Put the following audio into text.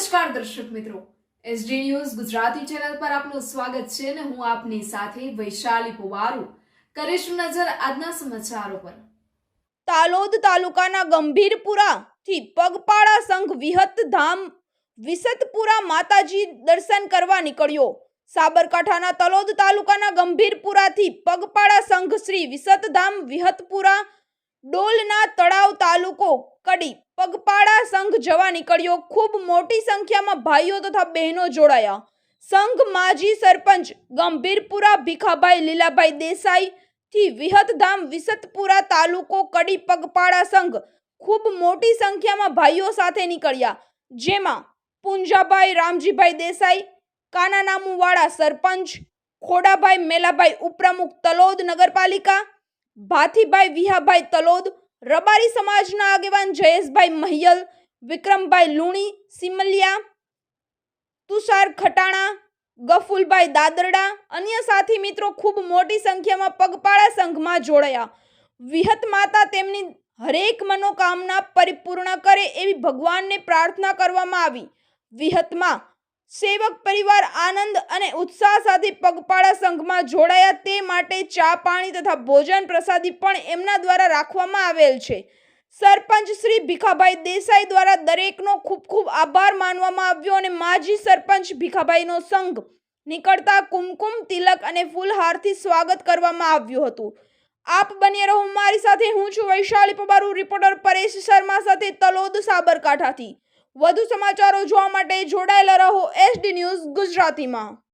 નમસ્કાર દર્શક મિત્રો. એસડી ન્યૂઝ ગુજરાતી ચેનલ પર આપનું સ્વાગત છે અને હું આપની સાથે વૈશાલી પુવારુ. કરીશું નજર આજના સમાચારો પર. તાલોદ તાલુકાના ગંભીરપુરા થી પગપાળા સંઘ વિહત ધામ વિસતપુરા માતાજી દર્શન કરવા નીકળ્યો. સાબરકાંઠાના તલોદ તાલુકાના ગંભીરપુરાથી પગપાળા સંઘ શ્રી વિસતધામ વિહતપુરા ડોલના તળાવ તાલુકો કડી પગપાળા સંઘ જવા નીકળ્યો. ખૂબ મોટી સંખ્યામાં ભાઈઓ તથા બહેનો જોડાયા. સંઘ માજી સરપંચ ગંભીરપુરા ભીખાભાઈ લીલાભાઈ દેસાઈ થી વિહતધામ વિસતપુરા તાલુકો કડી પગપાળા સંઘ ખૂબ મોટી સંખ્યામાં ભાઈઓ સાથે નીકળ્યા. જેમાં પુંજાભાઈ, રામજીભાઈ દેસાઈ, કાનાનામુવાળા સરપંચ, ખોડાભાઈ મેલાભાઈ ઉપપ્રમુખ તલોદ નગરપાલિકા, ભાથીભાઈ વિહાભાઈ તલોદ રબારી સમાજના આગેવાન જયેશભાઈ મહિયલ, વિક્રમભાઈ લુણી, સિમલિયા, તુષાર ખટાણા, ગફુલભાઈ દાદરડા, અન્ય સાથી મિત્રો ખૂબ મોટી સંખ્યામાં પગપાળા સંઘમાં જોડાયા. વિહત માતા તેમની હરેક મનોકામના પરિપૂર્ણ કરે એવી ભગવાનને પ્રાર્થના કરવામાં આવી. વિહતમાં સેવક પરિવાર આનંદ અને ઉત્સાહ સાથે પગપાળા સંઘમાં જોડાયા. તે માટે ચા, પાણી તથા ભોજન પ્રસાદી પણ એમના દ્વારા રાખવામાં આવેલ છે. સરપંચ શ્રી ભીખાભાઈ દેસાઈ દ્વારા દરેકનો ખૂબ ખૂબ આભાર માનવામાં આવ્યો અને માજી સરપંચ ભીખાભાઈનો સંઘ નીકળતા કુમકુમ, તિલક અને ફૂલહારથી સ્વાગત કરવામાં આવ્યું હતું. આપ બને રહો. મારી સાથે હું છું વૈશાલી પબારુ, રિપોર્ટર પરેશ શર્મા સાથે તલોદ સાબરકાંઠાથી. વધુ સમાચારો જોવા માટે જોડાયેલા રહો એસડી ન્યૂઝ ગુજરાતીમાં.